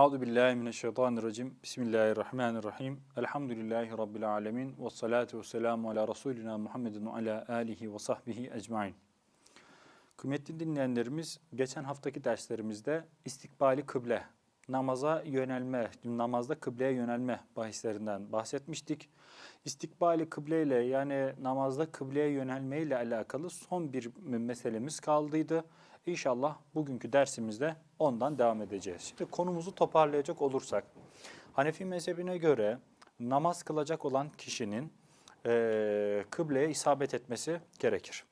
Euzu billahi mineşşeytanirracim. Bismillahirrahmanirrahim. Elhamdülillahi rabbil alamin ve salatu vesselamu ala rasulina Muhammedin ve ala alihi ve sahbihi ecmaîn. Kıymetli dinleyenlerimiz, geçen haftaki derslerimizde istikbali kıble, namaza yönelme, namazda kıbleye yönelme bahislerinden bahsetmiştik. İstikbali kıble ile yani namazda kıbleye yönelme ile alakalı son bir meselemiz kaldıydı. İnşallah bugünkü dersimizde ondan devam edeceğiz. Şimdi konumuzu toparlayacak olursak, Hanefi mezhebine göre namaz kılacak olan kişinin eee kıbleye isabet etmesi gerekir.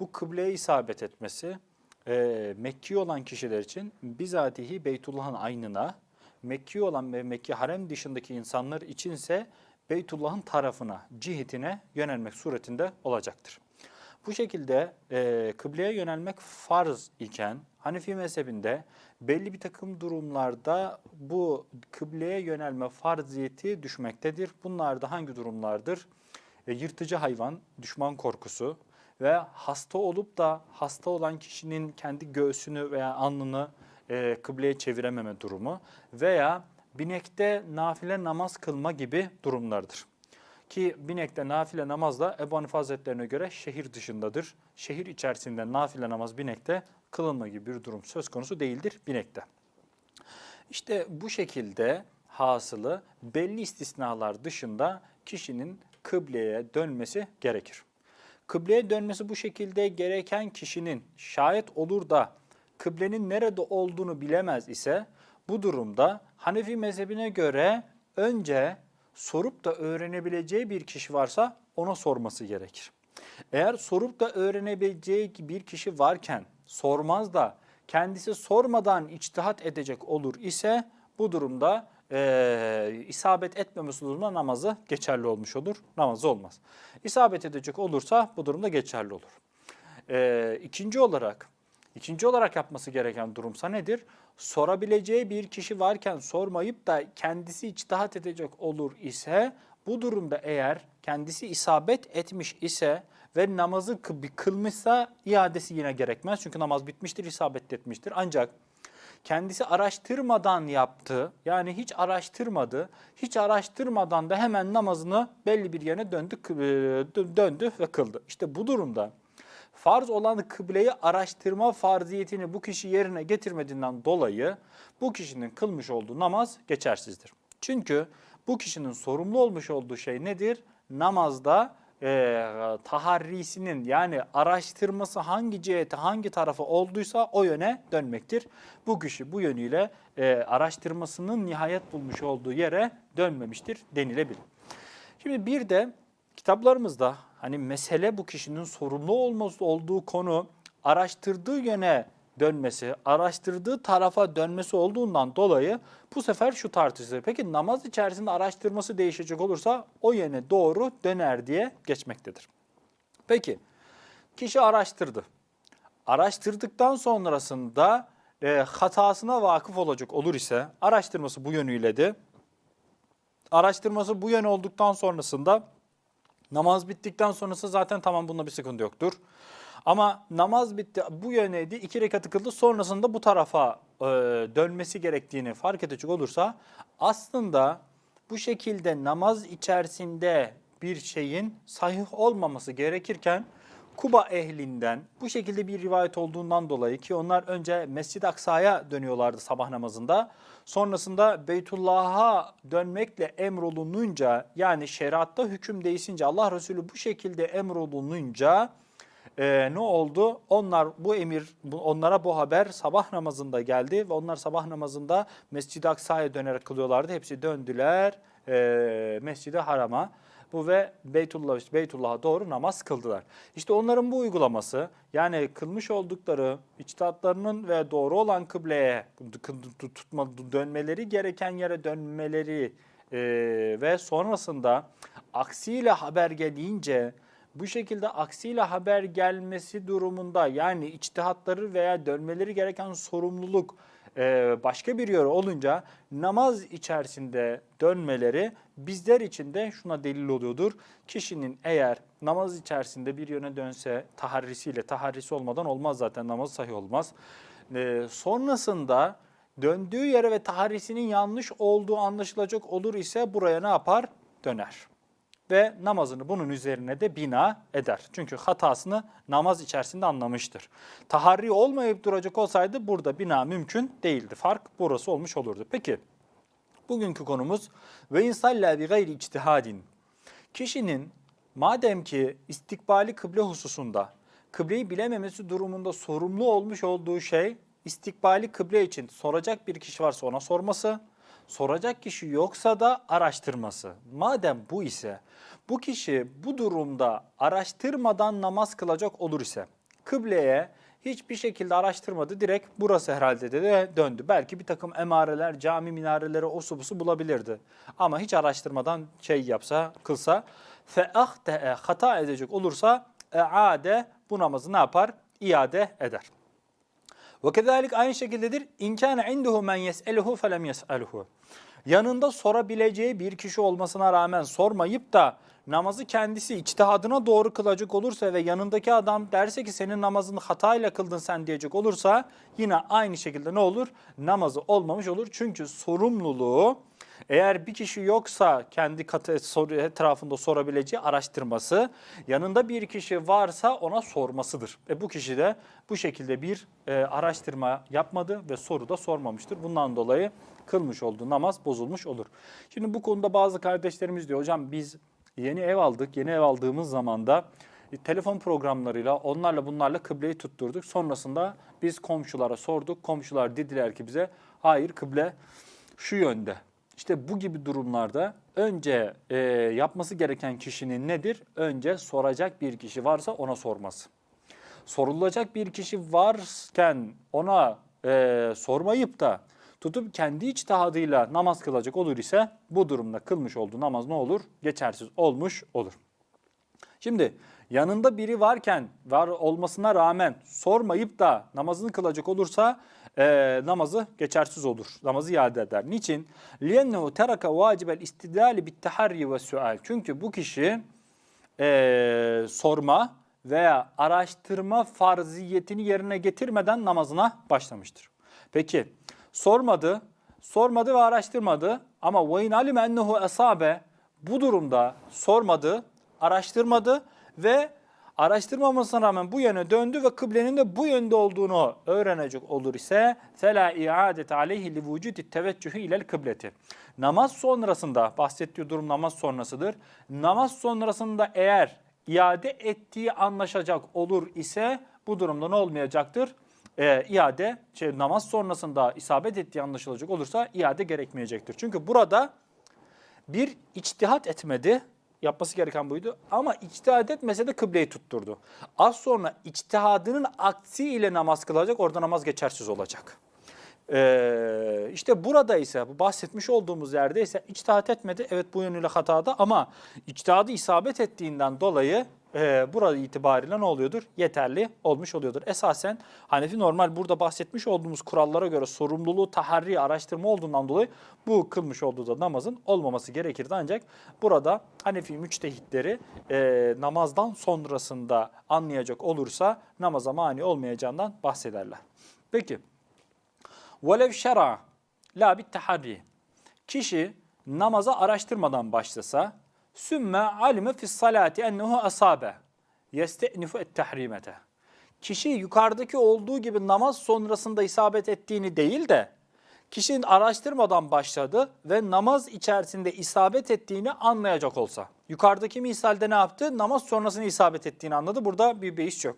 Bu kıbleye isabet etmesi eee Mekki olan kişiler için bizatihi Beytullah'ın aynına, Mekki olan ve Mekki harem dışındaki insanlar içinse Beytullah'ın tarafına, cihetine yönelmek suretinde olacaktır. Bu şekilde e, kıbleye yönelmek farz iken Hanefi mezhebinde belli bir takım durumlarda bu kıbleye yönelme farziyeti düşmektedir. Bunlar da hangi durumlardır? E, yırtıcı hayvan, düşman korkusu ve hasta olup da hasta olan kişinin kendi göğsünü veya alnını e, kıbleye çevirememe durumu veya binekte nafile namaz kılma gibi durumlardır. Ki binekte nafile namaz da Ebu Hanife Hazretlerine göre şehir dışındadır. Şehir içerisinde nafile namaz binekte kılınma gibi bir durum söz konusu değildir binekte. İşte bu şekilde hasılı belli istisnalar dışında kişinin kıbleye dönmesi gerekir. Kıbleye dönmesi bu şekilde gereken kişinin şayet olur da kıblenin nerede olduğunu bilemez ise bu durumda Hanefi mezhebine göre önce sorup da öğrenebileceği bir kişi varsa ona sorması gerekir. Eğer sorup da öğrenebileceği bir kişi varken sormaz da kendisi sormadan içtihat edecek olur ise bu durumda e, isabet etmemesi durumunda namazı geçerli olmuş olur. Namazı olmaz. İsabet edecek olursa bu durumda geçerli olur. E, ikinci olarak İkinci olarak yapması gereken durumsa nedir? Sorabileceği bir kişi varken sormayıp da kendisi içtihat edecek olur ise bu durumda eğer kendisi isabet etmiş ise ve namazı kı- kılmışsa iadesi yine gerekmez. Çünkü namaz bitmiştir, isabet etmiştir. Ancak kendisi araştırmadan yaptı. Yani hiç araştırmadı. Hiç araştırmadan da hemen namazını belli bir yerine döndü, kı- döndü ve kıldı. İşte bu durumda farz olan kıbleyi araştırma farziyetini bu kişi yerine getirmediğinden dolayı bu kişinin kılmış olduğu namaz geçersizdir. Çünkü bu kişinin sorumlu olmuş olduğu şey nedir? Namazda e, taharrisinin yani araştırması hangi cihete hangi tarafa olduysa o yöne dönmektir. Bu kişi bu yönüyle e, araştırmasının nihayet bulmuş olduğu yere dönmemiştir denilebilir. Şimdi bir de kitaplarımızda hani mesele bu kişinin sorumlu olması olduğu konu araştırdığı yöne dönmesi, araştırdığı tarafa dönmesi olduğundan dolayı bu sefer şu tartışılır. Peki namaz içerisinde araştırması değişecek olursa o yöne doğru döner diye geçmektedir. Peki kişi araştırdı. Araştırdıktan sonrasında e, hatasına vakıf olacak olur ise araştırması bu yönüyle de araştırması bu yön olduktan sonrasında Namaz bittikten sonrası zaten tamam bunda bir sıkıntı yoktur. Ama namaz bitti bu yöneydi iki rekatı kıldı sonrasında bu tarafa e, dönmesi gerektiğini fark edecek olursa aslında bu şekilde namaz içerisinde bir şeyin sahih olmaması gerekirken Kuba ehlinden bu şekilde bir rivayet olduğundan dolayı ki onlar önce Mescid-i Aksa'ya dönüyorlardı sabah namazında. Sonrasında Beytullah'a dönmekle emrolununca yani şeriatta hüküm değişince Allah Resulü bu şekilde emrolununca e, ne oldu? Onlar bu emir onlara bu haber sabah namazında geldi ve onlar sabah namazında Mescid-i Aksa'ya dönerek kılıyorlardı. Hepsi döndüler e, Mescid-i Haram'a. Bu ve Beytullah Beytullah'a doğru namaz kıldılar. İşte onların bu uygulaması yani kılmış oldukları içtihatlarının ve doğru olan kıbleye kı- tutma dönmeleri gereken yere dönmeleri e, ve sonrasında aksiyle haber gelince bu şekilde aksiyle haber gelmesi durumunda yani içtihatları veya dönmeleri gereken sorumluluk e, başka bir yere olunca namaz içerisinde dönmeleri bizler için de şuna delil oluyordur. Kişinin eğer namaz içerisinde bir yöne dönse taharrisiyle, taharrisi olmadan olmaz zaten namaz sahih olmaz. E, sonrasında döndüğü yere ve tahrisinin yanlış olduğu anlaşılacak olur ise buraya ne yapar? Döner. Ve namazını bunun üzerine de bina eder. Çünkü hatasını namaz içerisinde anlamıştır. Taharri olmayıp duracak olsaydı burada bina mümkün değildi. Fark burası olmuş olurdu. Peki bugünkü konumuz ve insalla bi gayri içtihadin. Kişinin madem ki istikbali kıble hususunda kıbleyi bilememesi durumunda sorumlu olmuş olduğu şey istikbali kıble için soracak bir kişi varsa ona sorması, soracak kişi yoksa da araştırması. Madem bu ise bu kişi bu durumda araştırmadan namaz kılacak olur ise kıbleye hiçbir şekilde araştırmadı. Direkt burası herhalde de döndü. Belki bir takım emareler, cami minareleri, o su bu su bulabilirdi. Ama hiç araştırmadan şey yapsa, kılsa feahte hata edecek olursa eade bu namazı ne yapar? İade eder. Ve kezalik aynı şekildedir. İnkâne induhu men yes'eluhu felem yes'eluhu. Yanında sorabileceği bir kişi olmasına rağmen sormayıp da namazı kendisi içtihadına doğru kılacak olursa ve yanındaki adam derse ki senin namazını hatayla kıldın sen diyecek olursa yine aynı şekilde ne olur? Namazı olmamış olur. Çünkü sorumluluğu eğer bir kişi yoksa kendi katı soru etrafında sorabileceği araştırması, yanında bir kişi varsa ona sormasıdır. Ve bu kişi de bu şekilde bir e, araştırma yapmadı ve soru da sormamıştır. Bundan dolayı kılmış olduğu namaz bozulmuş olur. Şimdi bu konuda bazı kardeşlerimiz diyor hocam biz yeni ev aldık. Yeni ev aldığımız zaman da e, telefon programlarıyla onlarla bunlarla kıbleyi tutturduk. Sonrasında biz komşulara sorduk. Komşular dediler ki bize hayır kıble şu yönde. İşte bu gibi durumlarda önce e, yapması gereken kişinin nedir? Önce soracak bir kişi varsa ona sorması. Sorulacak bir kişi varken ona e, sormayıp da tutup kendi içtihadıyla namaz kılacak olur ise bu durumda kılmış olduğu namaz ne olur? Geçersiz olmuş olur. Şimdi yanında biri varken var olmasına rağmen sormayıp da namazını kılacak olursa e, namazı geçersiz olur. Namazı iade eder. Niçin? لِيَنَّهُ تَرَكَ وَاجِبَ الْاِسْتِدَالِ بِالتَّحَرِّ وَالسُّعَالِ Çünkü bu kişi e, sorma veya araştırma farziyetini yerine getirmeden namazına başlamıştır. Peki sormadı, sormadı ve araştırmadı ama وَاِنْ عَلِمَ اَنَّهُ esabe bu durumda sormadı, araştırmadı ve araştırmamasına rağmen bu yöne döndü ve kıblenin de bu yönde olduğunu öğrenecek olur ise fela iadet aleyhi li vücudi teveccühü ilel kıbleti. Namaz sonrasında bahsettiği durum namaz sonrasıdır. Namaz sonrasında eğer iade ettiği anlaşacak olur ise bu durumda ne olmayacaktır? e, iade şey, namaz sonrasında isabet ettiği anlaşılacak olursa iade gerekmeyecektir. Çünkü burada bir içtihat etmedi yapması gereken buydu. Ama içtihat etmese de kıbleyi tutturdu. Az sonra içtihadının aksiyle namaz kılacak, orada namaz geçersiz olacak. Ee, işte burada ise bu bahsetmiş olduğumuz yerde ise içtihat etmedi. Evet bu yönüyle hatada ama içtihadı isabet ettiğinden dolayı e, burada itibariyle ne oluyordur? Yeterli olmuş oluyordur. Esasen Hanefi normal burada bahsetmiş olduğumuz kurallara göre sorumluluğu taharri araştırma olduğundan dolayı bu kılmış olduğu da namazın olmaması gerekirdi. Ancak burada Hanefi müçtehitleri e, namazdan sonrasında anlayacak olursa namaza mani olmayacağından bahsederler. Peki. Velev şera la bit taharri. Kişi namaza araştırmadan başlasa sümme alime fis salati ennehu asabe yeste'nifu et tahrimete. Kişi yukarıdaki olduğu gibi namaz sonrasında isabet ettiğini değil de kişinin araştırmadan başladı ve namaz içerisinde isabet ettiğini anlayacak olsa. Yukarıdaki misalde ne yaptı? Namaz sonrasında isabet ettiğini anladı. Burada bir beis yok.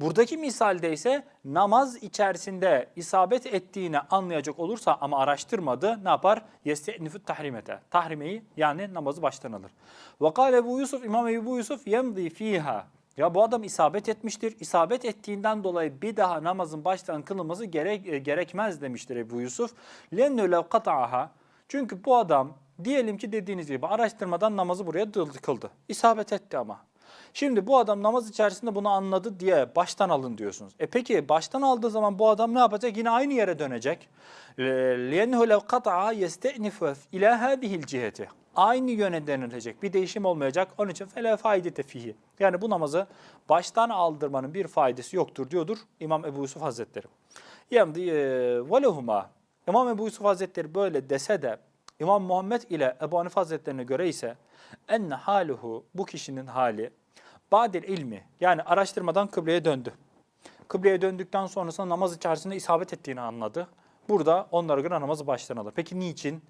Buradaki misalde ise namaz içerisinde isabet ettiğini anlayacak olursa ama araştırmadı ne yapar? Yeste'nifut tahrimete. Tahrimeyi yani namazı baştan alır. Ve kâle Ebu Yusuf, İmam Ebu Yusuf yemdi fiha. Ya bu adam isabet etmiştir. İsabet ettiğinden dolayı bir daha namazın baştan kılınması gerek, e, gerekmez demiştir Ebu Yusuf. Lennü lev. Çünkü bu adam diyelim ki dediğiniz gibi araştırmadan namazı buraya kıldı. İsabet etti ama. Şimdi bu adam namaz içerisinde bunu anladı diye baştan alın diyorsunuz. E peki baştan aldığı zaman bu adam ne yapacak? Yine aynı yere dönecek. لِيَنْهُ لَوْ قَطَعَ يَسْتَئْنِفُ اِلَى هَذِهِ الْجِهَةِ Aynı yöne dönülecek. Bir değişim olmayacak. Onun için فَلَا فَايدete fihi. Yani bu namazı baştan aldırmanın bir faydası yoktur diyordur İmam Ebu Yusuf Hazretleri. Yemdi velehuma. İmam Ebu Yusuf Hazretleri böyle dese de İmam Muhammed ile Ebu Hanife Hazretlerine göre ise enne haluhu bu kişinin hali badil ilmi yani araştırmadan kıbleye döndü. Kıbleye döndükten sonrasında namaz içerisinde isabet ettiğini anladı. Burada onlara göre namazı baştan alır. Peki niçin?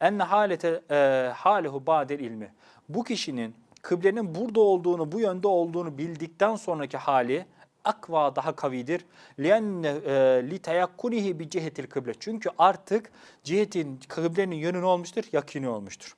Enne halete e, halehu badil ilmi. Bu kişinin kıblenin burada olduğunu, bu yönde olduğunu bildikten sonraki hali akva daha kavidir. Lienne li teyakkunihi bi cihetil kıble. Çünkü artık cihetin kıblenin yönü olmuştur? Yakini olmuştur.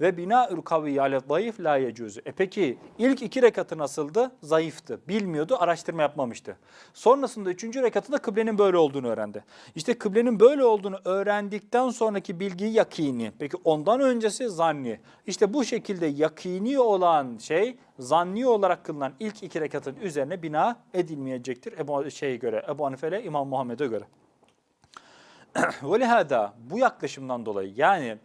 Ve bina'ül kaviyye ale zayıf la yecuzu. E peki ilk iki rekatı nasıldı? Zayıftı. Bilmiyordu, araştırma yapmamıştı. Sonrasında üçüncü rekatında kıblenin böyle olduğunu öğrendi. İşte kıblenin böyle olduğunu öğrendikten sonraki bilgi yakini. Peki ondan öncesi zanni. İşte bu şekilde yakini olan şey zanni olarak kılınan ilk iki rekatın üzerine bina edilmeyecektir. Ebu şeye göre, Ebu Hanife İmam Muhammed'e göre. Ve lihada bu yaklaşımdan dolayı yani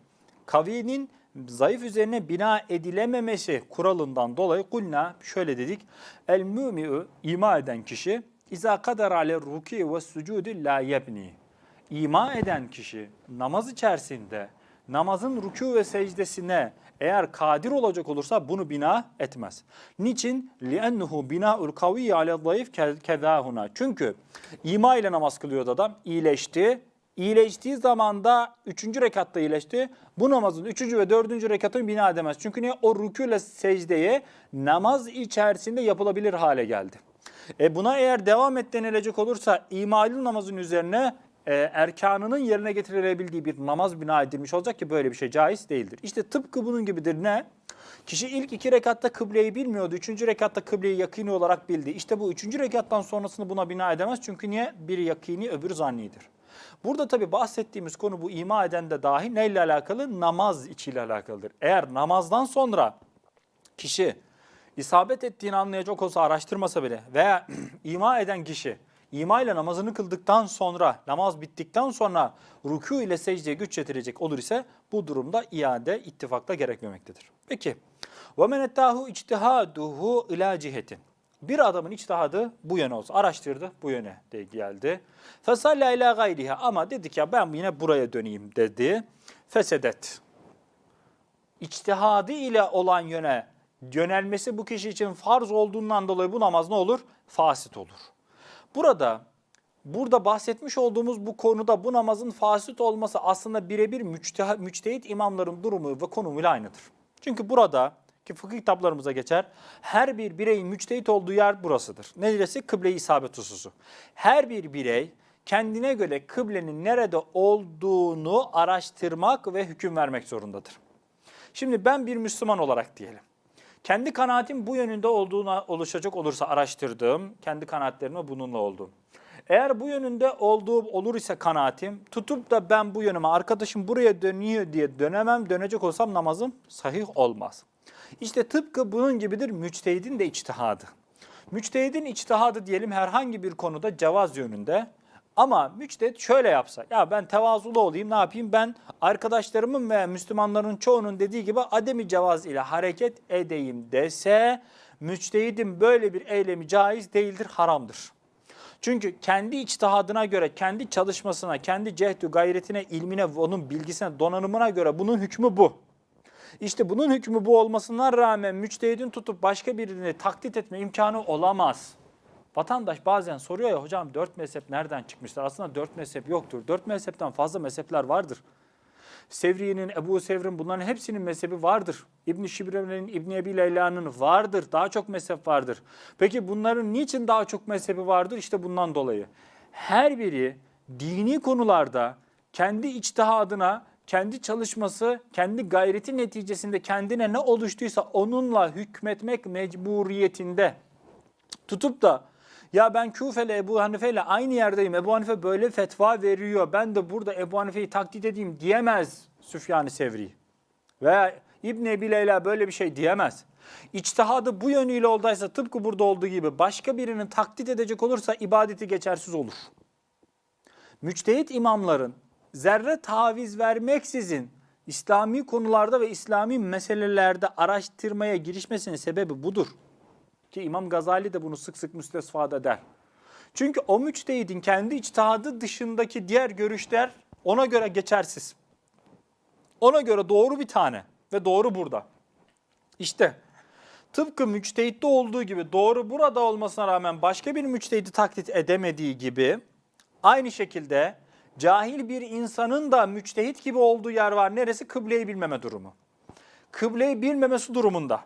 kavinin zayıf üzerine bina edilememesi kuralından dolayı kulna şöyle dedik. El mümi'ü ima eden kişi İza kadar ale ruki ve sucudi la yebni. İma eden kişi namaz içerisinde namazın rükû ve secdesine eğer kadir olacak olursa bunu bina etmez. Niçin? لِأَنَّهُ بِنَاءُ الْقَوِيَّ عَلَى الضَّيِفِ كَذَاهُنَا Çünkü ima ile namaz kılıyordu adam, iyileşti. İyileştiği zaman da üçüncü rekatta iyileşti. Bu namazın üçüncü ve dördüncü rekatını bina edemez. Çünkü niye? O rükû secdeye namaz içerisinde yapılabilir hale geldi. E buna eğer devam et denilecek olursa imalü namazın üzerine e, erkanının yerine getirilebildiği bir namaz bina edilmiş olacak ki böyle bir şey caiz değildir. İşte tıpkı bunun gibidir ne? Kişi ilk iki rekatta kıbleyi bilmiyordu. Üçüncü rekatta kıbleyi yakini olarak bildi. İşte bu üçüncü rekattan sonrasını buna bina edemez. Çünkü niye? Biri yakini öbürü zannidir. Burada tabi bahsettiğimiz konu bu ima eden de dahi neyle alakalı? Namaz içiyle alakalıdır. Eğer namazdan sonra kişi isabet ettiğini anlayacak olsa araştırmasa bile veya ima eden kişi ima ile namazını kıldıktan sonra namaz bittikten sonra rükû ile secdeye güç yetirecek olur ise bu durumda iade ittifakta gerekmemektedir. Peki ve men ettahu içtihaduhu ila cihetin. Bir adamın içtihadı bu yöne olsa araştırdı bu yöne de geldi. Fesalla ila gayriha ama dedik ya ben yine buraya döneyim dedi. Fesedet. İçtihadı ile olan yöne yönelmesi bu kişi için farz olduğundan dolayı bu namaz ne olur? Fasit olur. Burada burada bahsetmiş olduğumuz bu konuda bu namazın fasit olması aslında birebir müçtehit imamların durumu ve konumuyla aynıdır. Çünkü burada ki fıkıh kitaplarımıza geçer. Her bir bireyin müçtehit olduğu yer burasıdır. Neresi? Kıble-i isabet hususu. Her bir birey kendine göre kıblenin nerede olduğunu araştırmak ve hüküm vermek zorundadır. Şimdi ben bir Müslüman olarak diyelim. Kendi kanaatim bu yönünde olduğuna oluşacak olursa araştırdığım, kendi kanaatlerime bununla oldum. Eğer bu yönünde olduğum olur ise kanaatim, tutup da ben bu yönüme arkadaşım buraya dönüyor diye dönemem, dönecek olsam namazım sahih olmaz. İşte tıpkı bunun gibidir müçtehidin de içtihadı. Müçtehidin içtihadı diyelim herhangi bir konuda cevaz yönünde. Ama müçtehit şöyle yapsa, ya ben tevazulu olayım ne yapayım ben arkadaşlarımın ve Müslümanların çoğunun dediği gibi ademi cevaz ile hareket edeyim dese müçtehidin böyle bir eylemi caiz değildir, haramdır. Çünkü kendi içtihadına göre, kendi çalışmasına, kendi cehdü gayretine, ilmine, onun bilgisine, donanımına göre bunun hükmü bu. İşte bunun hükmü bu olmasına rağmen müçtehidin tutup başka birini taklit etme imkanı olamaz. Vatandaş bazen soruyor ya hocam dört mezhep nereden çıkmışlar? Aslında dört mezhep yoktur. Dört mezhepten fazla mezhepler vardır. Sevriye'nin, Ebu Sevr'in bunların hepsinin mezhebi vardır. İbn-i Şibre'nin, İbn-i Ebi Leyla'nın vardır. Daha çok mezhep vardır. Peki bunların niçin daha çok mezhebi vardır? İşte bundan dolayı. Her biri dini konularda kendi içtihadına, kendi çalışması, kendi gayreti neticesinde kendine ne oluştuysa onunla hükmetmek mecburiyetinde. Tutup da ya ben Küfe'yle Ebu Hanife ile aynı yerdeyim. Ebu Hanife böyle fetva veriyor. Ben de burada Ebu Hanife'yi taklit edeyim diyemez Süfyan-ı Sevri. Veya İbn Ebi Leyla böyle bir şey diyemez. İçtihadı bu yönüyle olduysa tıpkı burada olduğu gibi başka birinin taklit edecek olursa ibadeti geçersiz olur. Müçtehit imamların zerre taviz vermeksizin İslami konularda ve İslami meselelerde araştırmaya girişmesinin sebebi budur. Ki İmam Gazali de bunu sık sık müstesfada der. Çünkü o müçtehidin kendi içtihadı dışındaki diğer görüşler Ona göre geçersiz. Ona göre doğru bir tane ve doğru burada. İşte tıpkı müçtehitte olduğu gibi doğru burada olmasına rağmen başka bir müçtehidi taklit edemediği gibi aynı şekilde cahil bir insanın da müçtehit gibi olduğu yer var. Neresi? Kıbleyi bilmeme durumu. Kıbleyi bilmemesi durumunda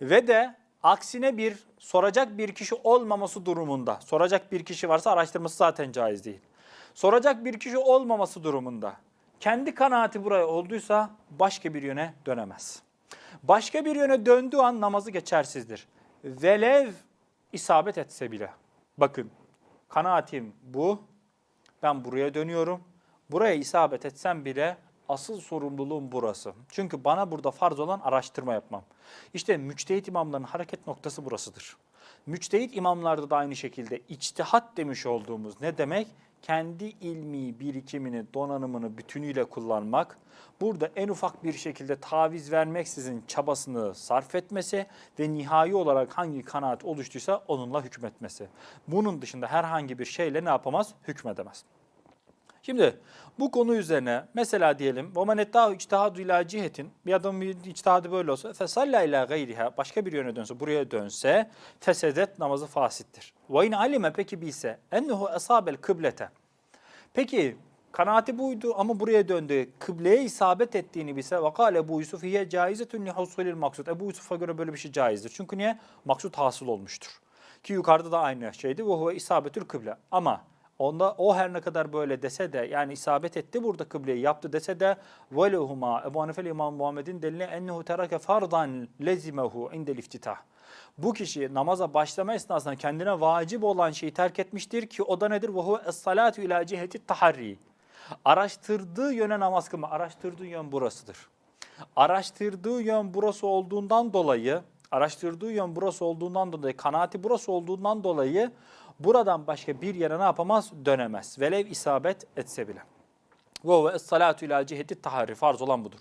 ve de aksine bir soracak bir kişi olmaması durumunda. Soracak bir kişi varsa araştırması zaten caiz değil. Soracak bir kişi olmaması durumunda. Kendi kanaati buraya olduysa başka bir yöne dönemez. Başka bir yöne döndüğü an namazı geçersizdir. Velev isabet etse bile. Bakın kanaatim bu. Ben buraya dönüyorum. Buraya isabet etsem bile asıl sorumluluğum burası. Çünkü bana burada farz olan araştırma yapmam. İşte müçtehit imamların hareket noktası burasıdır. Müçtehit imamlarda da aynı şekilde içtihat demiş olduğumuz ne demek? Kendi ilmi birikimini, donanımını bütünüyle kullanmak, burada en ufak bir şekilde taviz vermeksizin çabasını sarf etmesi ve nihai olarak hangi kanaat oluştuysa onunla hükmetmesi. Bunun dışında herhangi bir şeyle ne yapamaz? Hükmedemez. Şimdi bu konu üzerine mesela diyelim وَمَنْ اَتَّاهُ اِجْتِهَادُ ila cihetin bir adamın bir içtihadı böyle olsa فَسَلَّا ila gayriha başka bir yöne dönse buraya dönse fesedet namazı fasittir. وَاِنْ alime peki bilse ennehu esabel kıblete Peki kanaati buydu ama buraya döndü. Kıbleye isabet ettiğini bilse vakale Ebu Yusuf hiye caizetun lihusulil maksud. Ebu Yusuf'a göre böyle bir şey caizdir. Çünkü niye? Maksut hasıl olmuştur. Ki yukarıda da aynı şeydi. Ve huve isabetül kıble. Ama onda o her ne kadar böyle dese de yani isabet etti burada kıbleyi yaptı dese de velehuma Ebu Hanife İmam Muhammed'in delili ennehu terake fardan lezimehu indel iftitah. Bu kişi namaza başlama esnasında kendine vacip olan şeyi terk etmiştir ki o da nedir? Ve huve es-salatu ila ciheti taharri. Araştırdığı yöne namaz kılma. Araştırdığı yön burasıdır. Araştırdığı yön burası olduğundan dolayı, araştırdığı yön burası olduğundan dolayı, kanaati burası olduğundan dolayı buradan başka bir yere ne yapamaz? Dönemez. Velev isabet etse bile. Ve huve es-salatu ila ciheti taharri. Farz olan budur.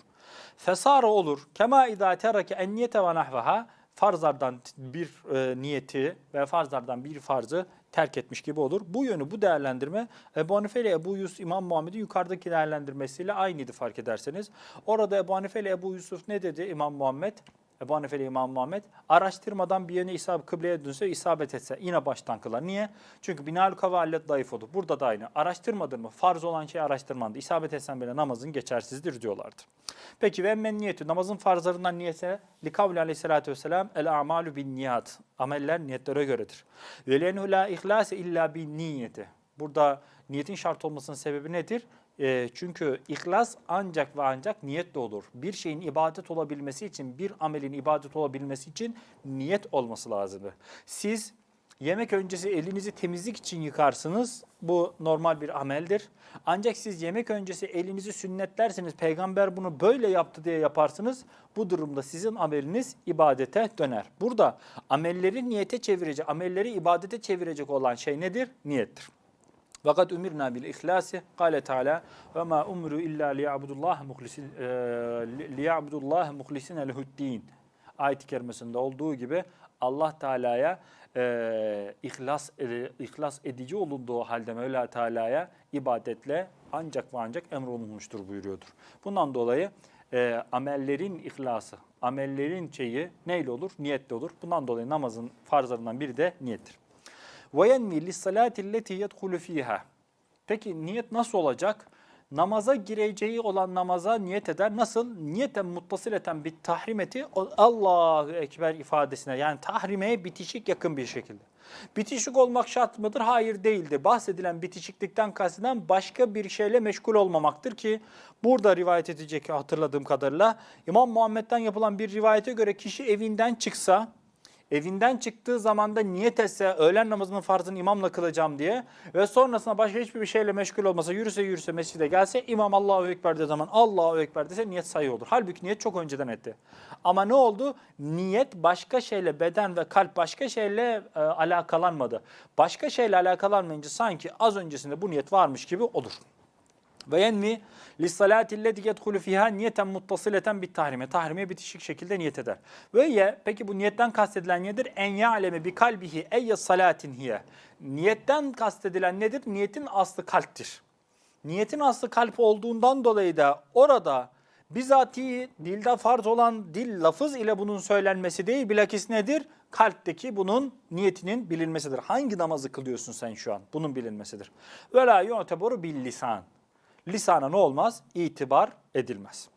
Fesara olur. Kema idâ terake en niyete ve nahveha farzlardan bir e, niyeti ve farzlardan bir farzı terk etmiş gibi olur. Bu yönü, bu değerlendirme Ebu Hanife ile Ebu Yusuf, İmam Muhammed'in yukarıdaki değerlendirmesiyle aynıydı fark ederseniz. Orada Ebu Hanife ile Ebu Yusuf ne dedi İmam Muhammed? Ebu Hanife ile İmam Muhammed araştırmadan bir yöne isabet, kıbleye dönse isabet etse yine baştan kılar. Niye? Çünkü binal kavallet zayıf olur. Burada da aynı. Araştırmadın mı? Farz olan şey araştırmandı. İsabet etsen bile namazın geçersizdir diyorlardı. Peki ve men niyeti namazın farzlarından niyete likavli aleyhissalatü vesselam el amalu bin niyat. Ameller niyetlere göredir. Ve lenhu la ihlase illa bin niyeti. Burada niyetin şart olmasının sebebi nedir? E, çünkü ihlas ancak ve ancak niyetle olur. Bir şeyin ibadet olabilmesi için, bir amelin ibadet olabilmesi için niyet olması lazımdır. Siz yemek öncesi elinizi temizlik için yıkarsınız. Bu normal bir ameldir. Ancak siz yemek öncesi elinizi sünnetlerseniz, peygamber bunu böyle yaptı diye yaparsınız. Bu durumda sizin ameliniz ibadete döner. Burada amelleri niyete çevirecek, amelleri ibadete çevirecek olan şey nedir? Niyettir. Fakat umirna bil ihlasi kâle Teala ve ma umru illa liya'budullah muhlisin e, liya'budullah muhlisin lehu'd-din. Ayet-i kerimesinde olduğu gibi Allah Teala'ya e, ihlas e, ihlas edici olunduğu halde Mevla Teala'ya ibadetle ancak ve ancak emrolunmuştur buyuruyordur. Bundan dolayı e, amellerin ihlası, amellerin şeyi neyle olur? Niyetle olur. Bundan dolayı namazın farzlarından biri de niyettir. Ve yenmi lissalati lleti yedhulu fiha. Peki niyet nasıl olacak? Namaza gireceği olan namaza niyet eder. Nasıl? Niyeten muttasıl eten bir tahrimeti Allahu Ekber ifadesine yani tahrimeye bitişik yakın bir şekilde. Bitişik olmak şart mıdır? Hayır değildir. Bahsedilen bitişiklikten kasteden başka bir şeyle meşgul olmamaktır ki burada rivayet edecek hatırladığım kadarıyla İmam Muhammed'den yapılan bir rivayete göre kişi evinden çıksa evinden çıktığı zaman da niyet etse öğlen namazının farzını imamla kılacağım diye ve sonrasında başka hiçbir şeyle meşgul olmasa yürüse yürüse mescide gelse imam Allahu Ekber dediği zaman Allahu Ekber dese niyet sayı olur. Halbuki niyet çok önceden etti. Ama ne oldu? Niyet başka şeyle beden ve kalp başka şeyle e, alakalanmadı. Başka şeyle alakalanmayınca sanki az öncesinde bu niyet varmış gibi olur. Ve yenmi lissalati illeti yedhulu fiha niyeten muttasileten bit tahrime. Tahrime bitişik şekilde niyet eder. Ve ye peki bu niyetten kastedilen nedir? En ya'leme bi kalbihi eyye salatin hiye. Niyetten kastedilen nedir? Niyetin aslı kalptir. niyetin aslı kalp olduğundan dolayı da orada bizatihi dilde farz olan dil lafız ile bunun söylenmesi değil bilakis nedir? Kalpteki bunun niyetinin bilinmesidir. Hangi namazı kılıyorsun sen şu an? Bunun bilinmesidir. Ve la yu'teboru bil lisan. Lisana ne olmaz? İtibar edilmez.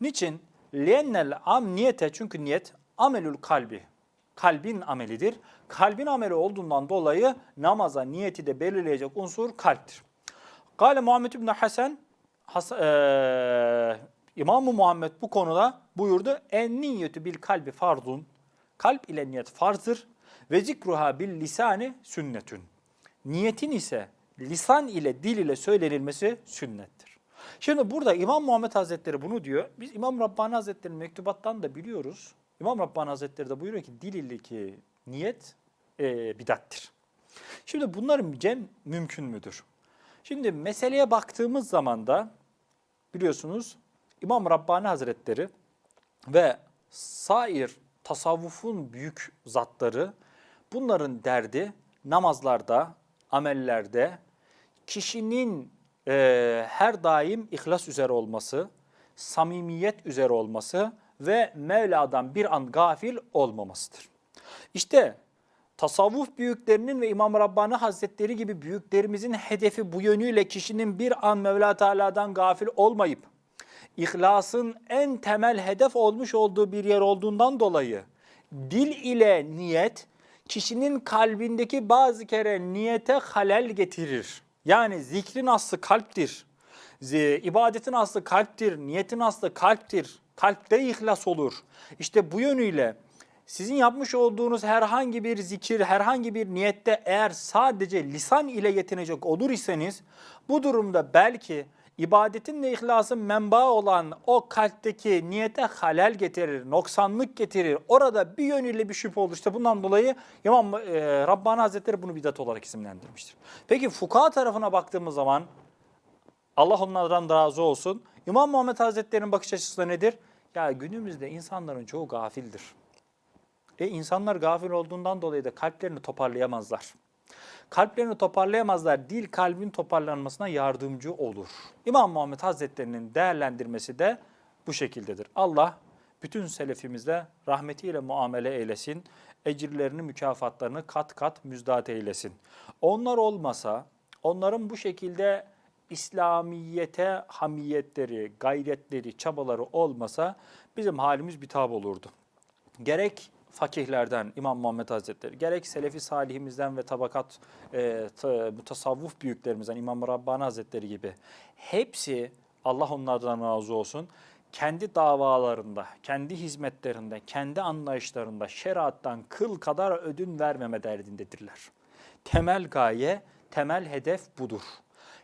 Niçin? Liennel am niyete çünkü niyet amelül kalbi. Kalbin amelidir. Kalbin ameli olduğundan dolayı namaza niyeti de belirleyecek unsur kalptir. Gale Muhammed İbni Hasan, Has, eee, İmam-ı Muhammed bu konuda buyurdu. En niyetü bil kalbi farzun. Kalp ile niyet farzdır. Ve zikruha bil lisani sünnetün. Niyetin ise lisan ile dil ile söylenilmesi sünnettir. Şimdi burada İmam Muhammed Hazretleri bunu diyor. Biz İmam Rabbani Hazretleri'nin mektubattan da biliyoruz. İmam Rabbani Hazretleri de buyuruyor ki dil ileki niyet e, bidattir. Şimdi bunların cem mümkün müdür? Şimdi meseleye baktığımız zaman da biliyorsunuz İmam Rabbani Hazretleri ve sair tasavvufun büyük zatları bunların derdi namazlarda, amellerde kişinin e, her daim ihlas üzere olması, samimiyet üzere olması ve Mevla'dan bir an gafil olmamasıdır. İşte tasavvuf büyüklerinin ve İmam Rabbani Hazretleri gibi büyüklerimizin hedefi bu yönüyle kişinin bir an Mevla Teala'dan gafil olmayıp ihlasın en temel hedef olmuş olduğu bir yer olduğundan dolayı dil ile niyet kişinin kalbindeki bazı kere niyete halel getirir. Yani zikrin aslı kalptir. İbadetin aslı kalptir, niyetin aslı kalptir. Kalpte ihlas olur. İşte bu yönüyle sizin yapmış olduğunuz herhangi bir zikir, herhangi bir niyette eğer sadece lisan ile yetinecek olur iseniz bu durumda belki ibadetin ve ihlasın menba olan o kalpteki niyete halel getirir, noksanlık getirir. Orada bir yönüyle bir şüphe olur. İşte bundan dolayı İmam e, Rabbani Hazretleri bunu bidat olarak isimlendirmiştir. Peki fukaha tarafına baktığımız zaman Allah onlardan razı olsun. İmam Muhammed Hazretleri'nin bakış açısı nedir? Ya günümüzde insanların çoğu gafildir. E insanlar gafil olduğundan dolayı da kalplerini toparlayamazlar. Kalplerini toparlayamazlar. Dil kalbin toparlanmasına yardımcı olur. İmam Muhammed Hazretleri'nin değerlendirmesi de bu şekildedir. Allah bütün selefimizle rahmetiyle muamele eylesin. Ecirlerini, mükafatlarını kat kat müzdat eylesin. Onlar olmasa, onların bu şekilde İslamiyete hamiyetleri, gayretleri, çabaları olmasa bizim halimiz bitap olurdu. Gerek fakihlerden İmam Muhammed Hazretleri, gerek Selefi salihimizden ve tabakat e, ta- bu tasavvuf büyüklerimizden İmam Rabbani Hazretleri gibi hepsi Allah onlardan razı olsun kendi davalarında, kendi hizmetlerinde, kendi anlayışlarında şeriattan kıl kadar ödün vermeme derdindedirler. Temel gaye, temel hedef budur.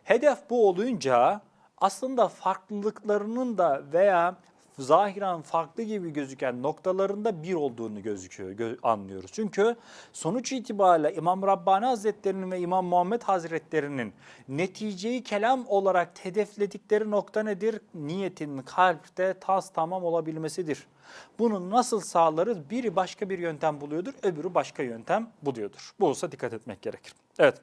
Hedef bu olunca aslında farklılıklarının da veya zahiren farklı gibi gözüken noktalarında bir olduğunu gözüküyor, gö- anlıyoruz. Çünkü sonuç itibariyle İmam Rabbani Hazretleri'nin ve İmam Muhammed Hazretleri'nin neticeyi kelam olarak hedefledikleri nokta nedir? Niyetin kalpte tas tamam olabilmesidir. Bunu nasıl sağlarız? Biri başka bir yöntem buluyordur, öbürü başka yöntem buluyordur. Bu olsa dikkat etmek gerekir. Evet.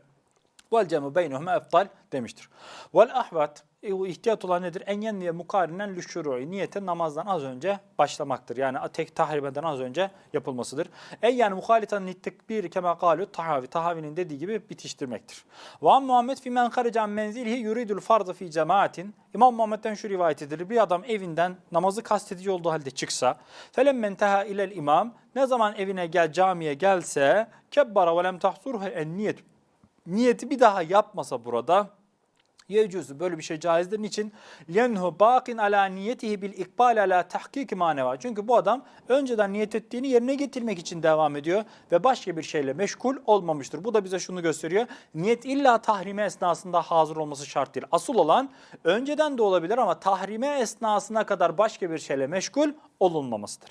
Vel cemu beynehuma eftal demiştir. Vel ahvat e, o ihtiyat olan nedir? En yenniye mukarinen lüşşuru'i. Niyete namazdan az önce başlamaktır. Yani tek tahrimeden az önce yapılmasıdır. En yani muhalitan nittekbir kema kalu tahavi. Tahavi'nin dediği gibi bitiştirmektir. Ve Muhammed fi men harican menzilihi yuridul farzı fi cemaatin. İmam Muhammed'den şu rivayet edilir. Bir adam evinden namazı kastedici olduğu halde çıksa. Felemmen teha ilel imam. Ne zaman evine gel camiye gelse kebbara ve lem tahsurhu en niyet niyeti bir daha yapmasa burada Yecüzü böyle bir şey caizdir. Niçin? Lenhu bakin ala niyetihi bil ikbal ala tahkik maneva. Çünkü bu adam önceden niyet ettiğini yerine getirmek için devam ediyor ve başka bir şeyle meşgul olmamıştır. Bu da bize şunu gösteriyor. Niyet illa tahrime esnasında hazır olması şart değil. Asıl olan önceden de olabilir ama tahrime esnasına kadar başka bir şeyle meşgul olunmamasıdır.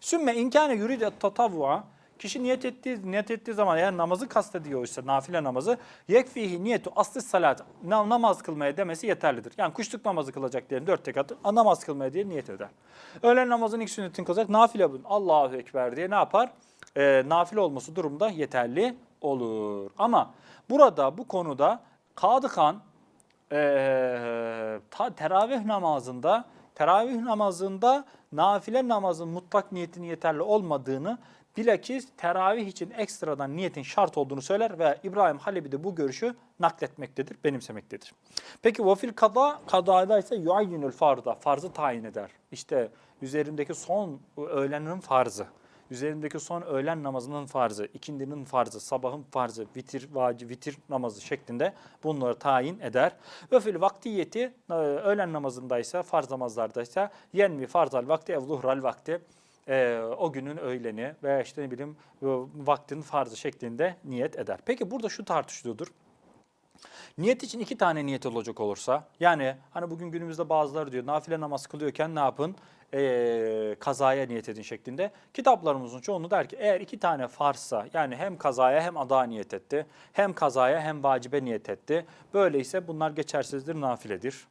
Sümme inkâne yüride tatavvua Kişi niyet ettiği, niyet ettiği zaman eğer namazı kastediyorsa nafile namazı yekfihi niyetu aslı salat na- namaz kılmaya demesi yeterlidir. Yani kuşluk namazı kılacak diyelim dört rekat namaz kılmaya diye niyet eder. Öğlen namazın ilk sünnetini kılacak nafile bu. Allahu Ekber diye ne yapar? Ee, nafile olması durumda yeterli olur. Ama burada bu konuda Kadı Kan eee, ta teravih namazında teravih namazında nafile namazın mutlak niyetinin yeterli olmadığını bilakis teravih için ekstradan niyetin şart olduğunu söyler ve İbrahim Halebi de bu görüşü nakletmektedir, benimsemektedir. Peki vafil kada, kadada ise yuayyinül farda, farzı tayin eder. İşte üzerimdeki son öğlenin farzı. Üzerimdeki son öğlen namazının farzı, ikindinin farzı, sabahın farzı, vitir, vaci, vitir namazı şeklinde bunları tayin eder. Ve vaktiyeti e, öğlen namazındaysa, farz namazlardaysa yenmi farzal vakti ev zuhral vakti e, o günün öğleni veya işte ne bileyim e, vaktin farzı şeklinde niyet eder. Peki burada şu tartışılıyordur. Niyet için iki tane niyet olacak olursa, yani hani bugün günümüzde bazıları diyor nafile namaz kılıyorken ne yapın? Ee, kazaya niyet edin şeklinde. Kitaplarımızın çoğunu der ki eğer iki tane farsa yani hem kazaya hem ada niyet etti, hem kazaya hem vacibe niyet etti. Böyleyse bunlar geçersizdir, nafiledir.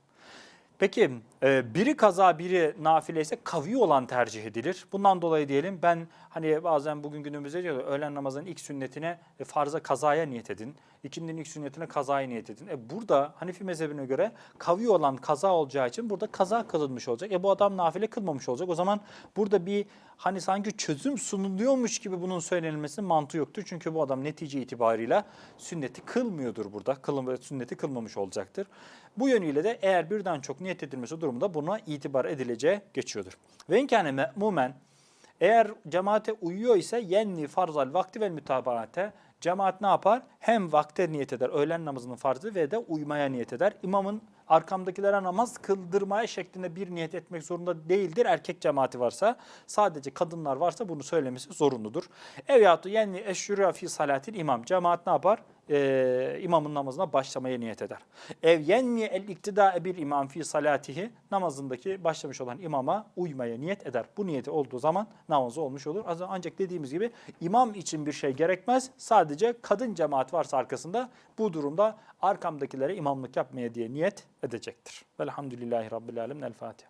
Peki e, biri kaza biri nafile ise kavi olan tercih edilir. Bundan dolayı diyelim ben hani bazen bugün günümüzde diyor öğlen namazının ilk sünnetine e, farza kazaya niyet edin. İkindinin ilk sünnetine kazaya niyet edin. E burada Hanifi mezhebine göre kavi olan kaza olacağı için burada kaza kılınmış olacak. E bu adam nafile kılmamış olacak. O zaman burada bir hani sanki çözüm sunuluyormuş gibi bunun söylenilmesinin mantığı yoktur. Çünkü bu adam netice itibarıyla sünneti kılmıyordur burada. Kılın, sünneti kılmamış olacaktır. Bu yönüyle de eğer birden çok niyet edilmesi durumunda buna itibar edileceği geçiyordur. Ve inkâne me'mumen eğer cemaate uyuyor ise yenni farzal vakti ve mütabaate cemaat ne yapar? Hem vakte niyet eder, öğlen namazının farzı ve de uymaya niyet eder. İmamın arkamdakilere namaz kıldırmaya şeklinde bir niyet etmek zorunda değildir. Erkek cemaati varsa sadece kadınlar varsa bunu söylemesi zorunludur. Ev yahut yenni eşşürü fi salatil imam. Cemaat ne yapar? Ee, imamın namazına başlamaya niyet eder. Ev yenmi el iktida bir imam fi salatihi namazındaki başlamış olan imama uymaya niyet eder. Bu niyeti olduğu zaman namazı olmuş olur. Ancak dediğimiz gibi imam için bir şey gerekmez. Sadece kadın cemaat varsa arkasında bu durumda arkamdakilere imamlık yapmaya diye niyet edecektir. Velhamdülillahi Rabbil Alemin. El Fatiha.